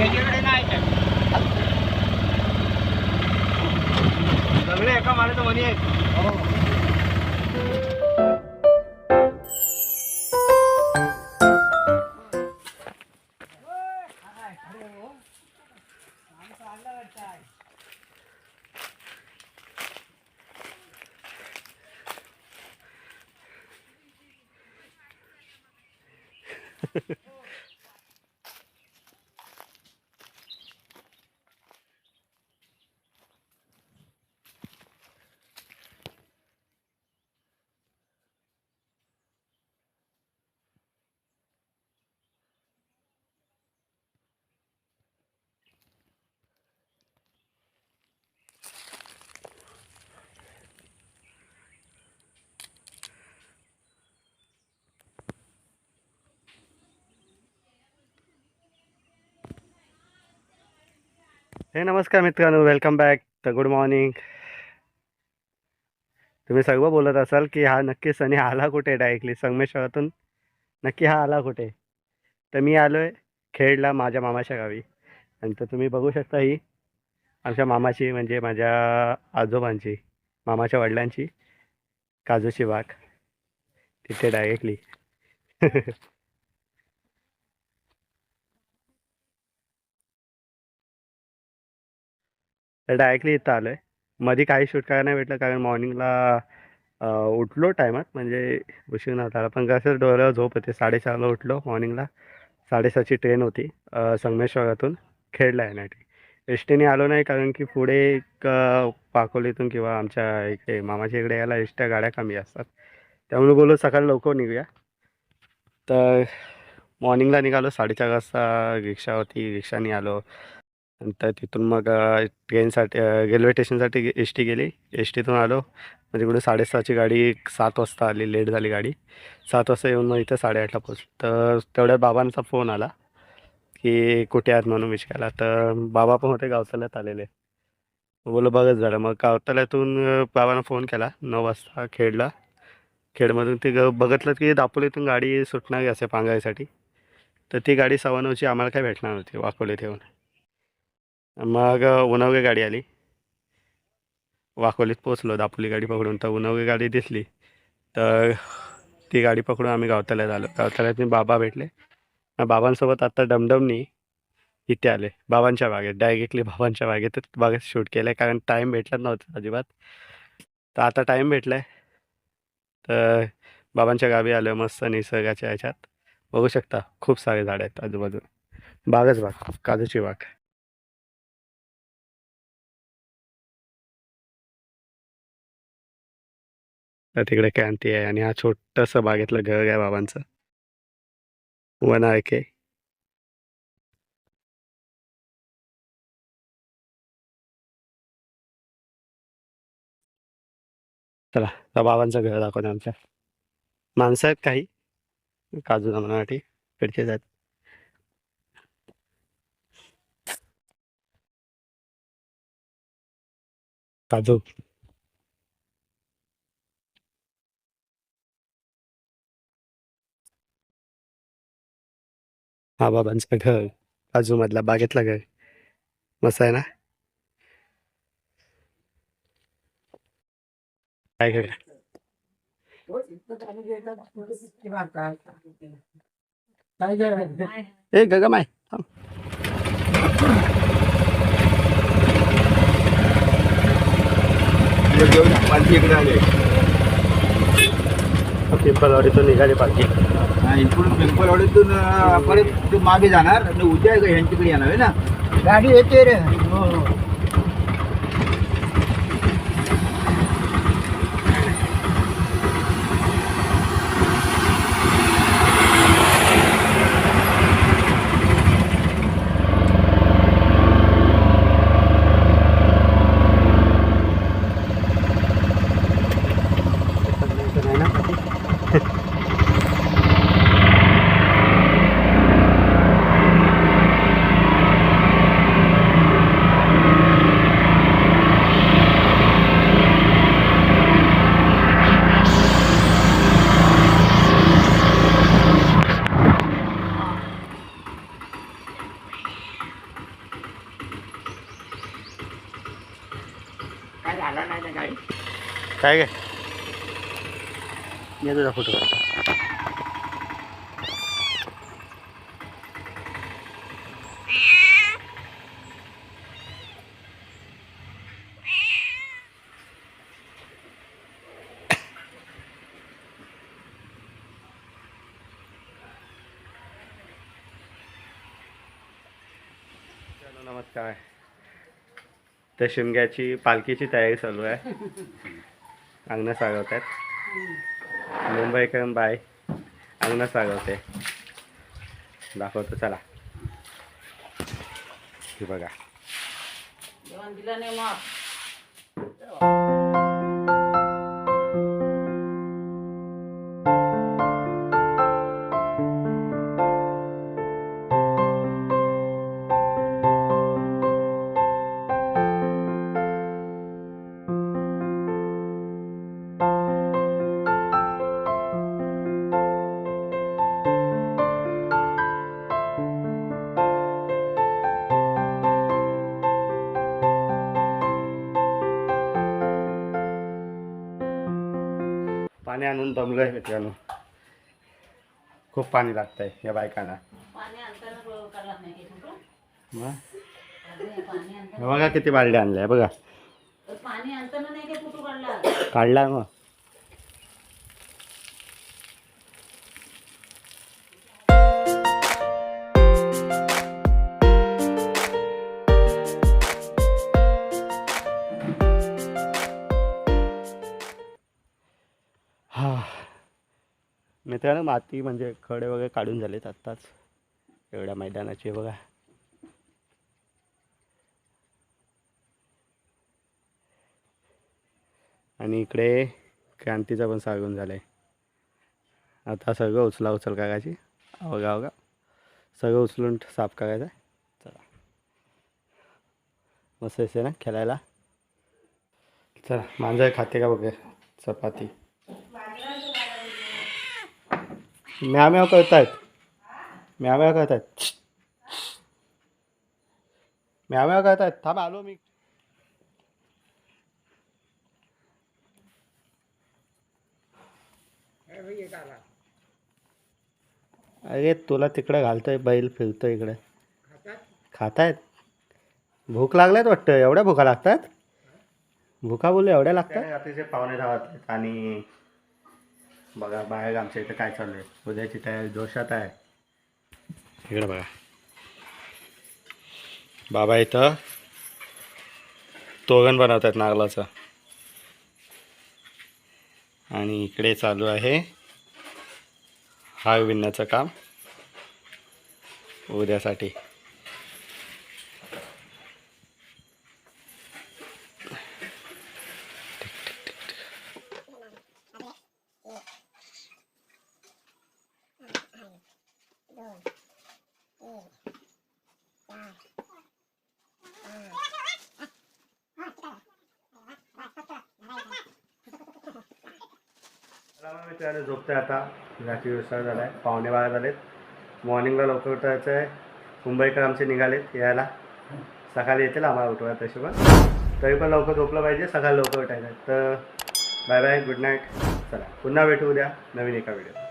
त्याच्याकडे नाही सगळे एका मारायचं म्हणी आहेत. हे नमस्कार मित्रांनो वेलकम बॅक तर गुड मॉर्निंग तुम्ही सर्व बोलत असाल की हा नक्की सनी आला कुठे डायरेक्टली संगमेश्वरातून? नक्की हा आला कुठे? तर मी आलो आहे खेडला माझ्या मामाच्या गावी. आणि तर तुम्ही बघू शकता ही आमच्या मामाची म्हणजे माझ्या आजोबांची मामाच्या वडिलांची काजूची बाग. तिथे डायरेक्टली तर डायरेक्टली इथं आलो आहे मध्ये काही शूट करायला नाही भेटलं कारण मॉर्निंगला उठलो टायमात म्हणजे उशीर नव्हता आला पण कसं डोळ्यावर झोप होते साडेचारला उठलो मॉर्निंगला साडेसातची ट्रेन होती संगमेश्वरातून संगमेश्वरातून खेडला येण्यासाठी. एस टीने आलो नाही कारण की पुढे एक पाकोलीतून किंवा आमच्या इकडे मामाच्या इकडे यायला एस गाड्या कमी असतात. त्यामुळे बोललो सकाळी लवकर निघूया. तर मॉर्निंगला निघालो. साडेचार वाजता रिक्षा होती रिक्षाने आलो. नंतर तिथून मग ट्रेनसाठी रेल्वे स्टेशनसाठी एस टी गेली. एस टीतून आलो. म्हणजे कुठे साडेसहाची गाडी सात वाजता आली लेट झाली गाडी. सात वाजता येऊन मग इथं साडेआठला पोच तर तेवढ्यात बाबांचा फोन आला की कुठे आहात म्हणून विचारायला तर बाबा पण होते गावतल्यात आलेले. बोलो बघत झालं मग गावतल्यातून बाबांना फोन केला नऊ वाजता खेडला. खेडमधून ते ग बघितलं की दापोलीतून गाडी सुटणार असे पांगायसाठी तर ती गाडी सव्वा नऊची आम्हाला काय भेटणार होती वाकोलीत येऊन. मग उनवगे गाडी आली. वाकोलीत पोचलो दापोली गाडी पकडून. तर उनवगे गाडी दिसली. तर ती गाडी पकडून आम्ही गावतल्यात आलो. गावतल्यात मी बाबा भेटले. बाबांसोबत आत्ता डमडमनी इथे आले. बाबांच्या बागेत डायरेक्टली बाबांच्या बागेत बागेत शूट केलं कारण टाईम भेटलाच नव्हता अजिबात. तर आता टाईम भेटला आहे तर बाबांच्या गावी आलो मस्त निसर्गाच्या ह्याच्यात. बघू शकता खूप सारे झाड आहेत आजूबाजूला. बागच बाग काजूची बाग. तर तिकडे क्रांती आहे आणि हा छोटंसं बागेतलं घर आहे बाबांचं. One I K. चला त्या बाबांचं घर दाखवते आमच्या. माणसं आहेत काही. काजू जमण्यासाठी कडचे आहेत. काजू. हा बाबांचं घर काजूमधला बागेतलं घर. मस्त आहे ना? काय घर? ए गगम आहे आले. पिंपळवाडीतून निघाली पालखी. इकडून पिंपळवाडीतून अं, परत ते मागे जाणार आणि उद्या ह्यांच्याकडे येणार आहे ना? गाडी येते रे. नाही काय झालं नाही ना काही काय काय मी तुझा फोटो काढतो चलो, नमस्कार तर शिमग्याची पालखीची तयारी चालू आहे. अंगण सागवत आहेत मुंबईकर बाय. अंगणं सागवते. दाखवतो चला. हे बघा. आणून दमलो आहे मित्रांनो खूप पाणी लागतंय या बायकांना. बघा किती बालड्या आणल्या बघा. काढला मग. हा. मित्रांनो माती म्हणजे खडे वगैरे काढून झालेत आत्ताच. एवढ्या मैदानाचे बघा. आणि इकडे क्रांतीचा पण सागून झालं आहे आता सगळं उचला उचल करायची अवघा अवघा सगळं उचलून साफ करायचं चला. मस्त दिसते ना खेळायला? चला माझं खाते का बघ चपाती. म्याव म्याव करतायत. म्याव म्याव करतायत. म्याव म्याव करतायत. थांब आलो मी. अरे तुला तिकडे घालतोय बैल फिरतोय इकडे. खातायत? भूक लागल्यात वाटतं? एवढ्या भुका लागतात? भुका बोलू एवढ्या लागतात? अतिशय पाहुणे धावत आणि बघा बाहेर आमच्या इथं काय चालू आहे? उद्याची तयारी जोशात आहे. इकडे बघा. बाबा इथं तोरण बनवत आहेत नागलाचं आणि इकडे चालू आहे हार विणण्याचं काम उद्यासाठी. मित्रांनो झोपतोय आता. रात्री व्यवसाय झाला आहे पाहुणे बारा झालेत. मॉर्निंगला लवकर उठायचं आहे मुंबईकर आमचे निघालेत यायला. सकाळी येतील आम्हाला उठवायला तशी पण तरी पण लवकर झोपलं पाहिजे. सकाळी लवकर उठायचं तर बाय बाय गुड नाईट चला पुन्हा भेटू उद्या. नवीन एका व्हिडिओ